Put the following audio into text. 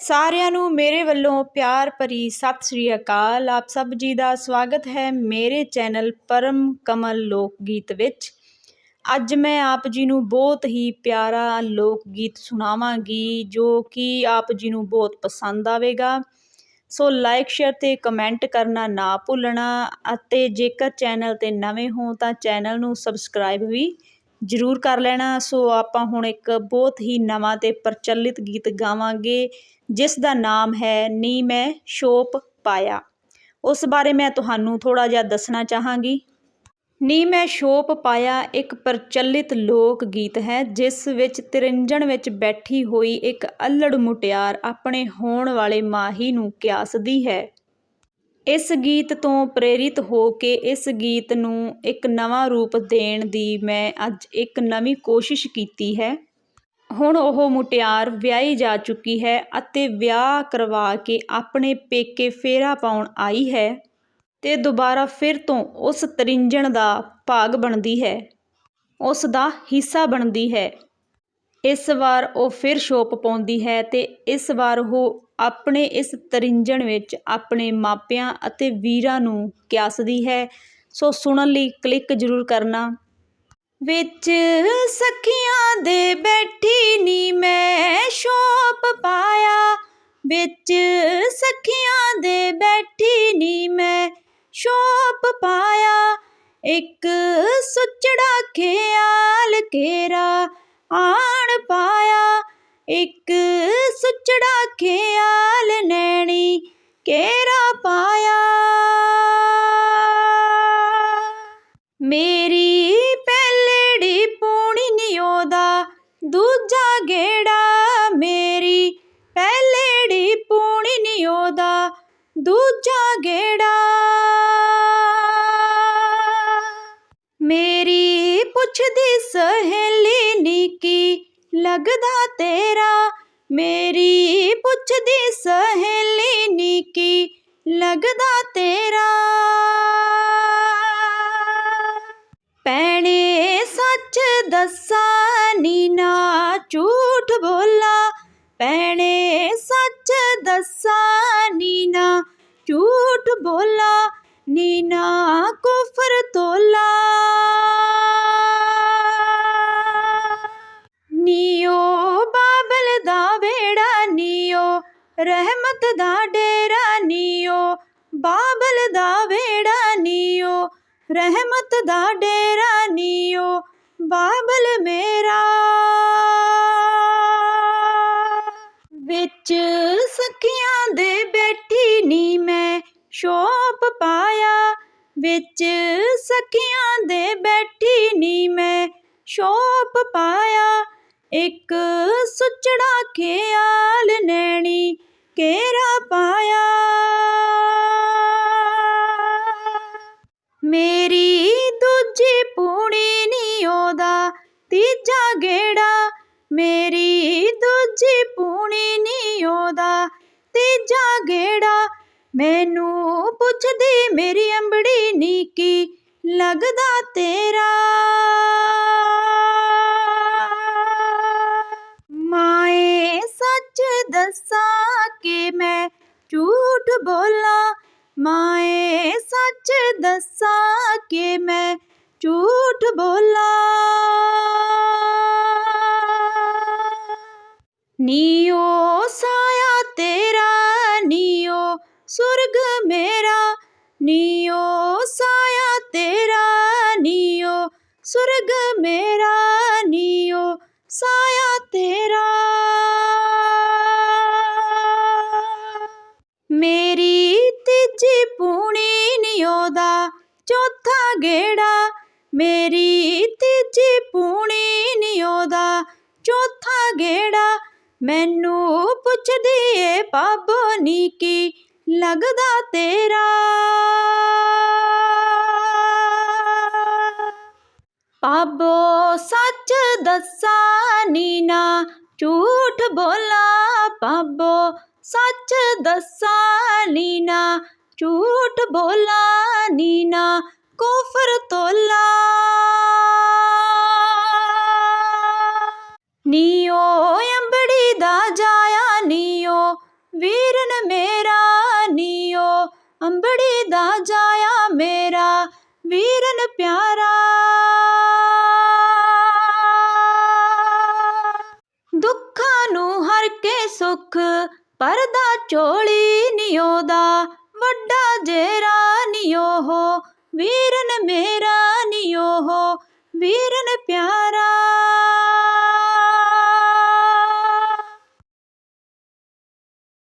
ਸਾਰਿਆਂ ਨੂੰ ਮੇਰੇ ਵੱਲੋਂ ਪਿਆਰ ਭਰੀ ਸਤਿ ਸ੍ਰੀ ਅਕਾਲ। ਆਪ ਸਭ ਜੀ ਦਾ ਸਵਾਗਤ ਹੈ ਮੇਰੇ ਚੈਨਲ ਪਰਮ ਕਮਲ ਲੋਕ ਗੀਤ ਵਿੱਚ। ਅੱਜ ਮੈਂ ਆਪ ਜੀ ਨੂੰ ਬਹੁਤ ਹੀ ਪਿਆਰਾ ਲੋਕ ਗੀਤ ਸੁਣਾਵਾਂਗੀ, ਜੋ ਕਿ ਆਪ ਜੀ ਨੂੰ ਬਹੁਤ ਪਸੰਦ ਆਵੇਗਾ। ਸੋ ਲਾਈਕ ਸ਼ੇਅਰ ਤੇ ਕਮੈਂਟ ਕਰਨਾ ਨਾ ਭੁੱਲਣਾ ਅਤੇ ਜੇਕਰ ਚੈਨਲ ਤੇ ਨਵੇਂ ਹੋ ਤਾਂ ਚੈਨਲ ਨੂੰ ਸਬਸਕ੍ਰਾਈਬ ਵੀ ਜ਼ਰੂਰ ਕਰ ਲੈਣਾ। ਸੋ ਆਪਾਂ ਹੁਣ ਇੱਕ ਬਹੁਤ ਹੀ ਨਵਾਂ ਅਤੇ ਪ੍ਰਚਲਿਤ ਗੀਤ ਗਾਵਾਂਗੇ, ਜਿਸ ਦਾ ਨਾਮ ਹੈ ਨੀ ਮੈਂ ਸ਼ੋਪ ਪਾਇਆ। ਉਸ ਬਾਰੇ ਮੈਂ ਤੁਹਾਨੂੰ ਥੋੜ੍ਹਾ ਜਿਹਾ ਦੱਸਣਾ ਚਾਹਾਂਗੀ। ਨੀ ਮੈਂ ਸ਼ੋਪ ਪਾਇਆ ਇੱਕ ਪ੍ਰਚਲਿਤ ਲੋਕ ਗੀਤ ਹੈ, ਜਿਸ ਵਿੱਚ ਤ੍ਰਿੰਜਣ ਵਿੱਚ ਬੈਠੀ ਹੋਈ ਇੱਕ ਅਲੜ ਮੁਟਿਆਰ ਆਪਣੇ ਹੋਣ ਵਾਲੇ ਮਾਹੀ ਨੂੰ ਕਿਆਸਦੀ ਹੈ। ਇਸ ਗੀਤ ਤੋਂ ਪ੍ਰੇਰਿਤ ਹੋ ਕੇ ਇਸ ਗੀਤ ਨੂੰ ਇੱਕ ਨਵਾਂ ਰੂਪ ਦੇਣ ਦੀ ਮੈਂ ਅੱਜ ਇੱਕ ਨਵੀਂ ਕੋਸ਼ਿਸ਼ ਕੀਤੀ ਹੈ। ਹੁਣ ਉਹ ਮੁਟਿਆਰ ਵਿਆਹੀ ਜਾ ਚੁੱਕੀ ਹੈ ਅਤੇ ਵਿਆਹ ਕਰਵਾ ਕੇ ਆਪਣੇ ਪੇਕੇ ਫੇਰਾ ਪਾਉਣ ਆਈ ਹੈ ਤੇ ਦੁਬਾਰਾ ਫਿਰ ਤੋਂ ਉਸ ਤਰਿੰਜਣ ਦਾ ਭਾਗ ਬਣਦੀ ਹੈ। ਉਸ ਦਾ ਹਿੱਸਾ ਬਣਦੀ ਹੈ। ਇਸ ਵਾਰ ਉਹ ਫਿਰ ਸ਼ੋਪ ਪਾਉਂਦੀ ਹੈ ਤੇ ਇਸ ਵਾਰ ਉਹ ਆਪਣੇ ਇਸ ਤਰਿੰਜਣ ਵਿੱਚ ਆਪਣੇ ਮਾਪਿਆਂ ਅਤੇ ਵੀਰਾਂ ਨੂੰ ਕਿਆਸਦੀ ਹੈ। ਸੋ ਸੁਣਨ ਲਈ ਕਲਿੱਕ ਜ਼ਰੂਰ ਕਰਨਾ। ਵਿੱਚ ਸਖੀਆਂ ਦੇ ਬੈਠੀ ਨੀ ਮੈਂ ਸ਼ੋਪ ਪਾਇਆ। ਵਿੱਚ ਸਖੀਆਂ ਦੇ ਬੈਠੀ ਨੀ ਮੈਂ ਸ਼ੋਪ ਪਾਇਆ। ਇੱਕ ਸੁਚੜਾ ਖਿਆਲ ਕੇਰਾ ਆਣ ਪਾਇਆ। ਇੱਕ ਸੁਚੜਾ ਖਿਆਲ ਨੈਣੀ ਕੇਰਾ ਪਾਇਆ। ਮੇਰੀ ਲੱਗਦਾ ਤੇਰਾ। ਮੇਰੀ ਪੁੱਛਦੀ ਸਹੇਲੀ ਨੀ ਕੀ ਲੱਗਦਾ ਤੇਰਾ। ਭੈਣੇ, ਸੱਚ ਦੱਸਾਂ ਨੀ ਨਾ ਝੂਠ ਬੋਲਾ। ਭੈਣੇ, ਸੱਚ ਦੱਸਾਂ ਨੀ ਨਾ ਝੂਠ ਬੋਲਾ। ਨੀ ਨਾ ਰਹਿਮਤ ਦਾ ਡੇਰਾ ਨੀਓ, ਬਾਬਲ ਦਾ ਵੇੜਾ ਨੀਓ, ਰਹਿਮਤ ਦਾ ਡੇਰਾ ਨੀਓ, ਬਾਬਲ ਮੇਰਾ। ਵਿੱਚ ਸਖੀਆਂ ਦੇ ਬੈਠੀ ਨੀ ਮੈਂ ਸ਼ੋਪ ਪਾਇਆ। ਵਿੱਚ ਸਖੀਆਂ ਦੇ ਬੈਠੀ ਨੀ ਮੈਂ ਸ਼ੋਪ ਪਾਇਆ। ਇੱਕ ਸੁਚੜਾ ਖਿਆਲ ਨੈਣੀ ਕੇਰਾ ਪਾਇਆ। ਮੇਰੀ ਦੂਜੀ ਪੂਣੀ ਨੀ ਉਹਦਾ, ਤੀਜਾ ਗੇੜਾ। ਮੇਰੀ ਦੂਜੀ ਪੂਣੀ ਨੀ ਉਹਦਾ, ਤੀਜਾ ਗੇੜਾ। ਮੈਨੂੰ ਪੁੱਛਦੀ ਮੇਰੀ ਅੰਬੜੀ ਨੀ ਕੀ ਲੱਗਦਾ ਤੇਰਾ। ਦੱਸਾਂ ਕਿ ਮੈਂ ਝੂਠ ਬੋਲਾਂ? ਮਾਏ, ਸੱਚ ਦੱਸਾਂ ਕਿ ਮੈਂ ਝੂਠ ਬੋਲਾਂ? ਨੀਓ ਸਾਇਆ ਤੇਰਾ, ਨੀਓ ਸੁਰਗ ਮੇਰਾ। ਨੀਓ ਸਾਇਆ ਤੇਰਾ, ਨੀਓ ਸੁਰਗ ਮੇਰਾ। ਨੀਓ ਸਾਇਆ ਤੇਰਾ। ਮੇਰੀ ਤੀਜੀ ਪੂਣੀ ਨੀ ਉਹਦਾ, ਚੌਥਾ ਗੇੜਾ ਮੇਰੀ ਤੀਜੀ ਪੂਣੀ ਨੀ ਉਹਦਾ, ਚੌਥਾ ਗੇੜਾ ਮੈਨੂੰ ਪੁੱਛਦੀ ਏ ਪਾਬੋ ਨੀ ਕੀ ਲੱਗਦਾ ਤੇਰਾ। ਪਾਬੋ ਸੱਚ ਦੱਸਾਂ ਨੀ ਨਾ ਝੂਠ ਬੋਲਾਂ ਪਾਬੋ ਸੱਚ ਦੱਸਾਂ ਨੀ ਨਾ ਝੂਠ ਬੋਲਾਂ ਨੀ ਨਾ ਕੁਫਰ ਤੋਲਾ। ਨੀਓ, ਅੰਬੜੀ ਦਾ ਜਾਇਆ ਨੀਓ, ਵੀਰਨ ਮੇਰਾ ਨੀਓ, ਅੰਬੜੀ ਦਾ ਜਾਇਆ ਮੇਰਾ, ਵੀਰਨ ਪਿਆਰਾ। ਦੁੱਖਾਂ ਨੂੰ ਹਰ ਕੇ ਸੁਖ ਪਰਦਾ ਝੋਲੀ ਨਿਓ ਦਾ ਵੱਡਾ ਜੇਰਾ ਨਿਓ ਹੋ ਵੀਰਨ ਮੇਰਾ ਨਿਓ ਹੋ ਵੀਰਨ ਪਿਆਰਾ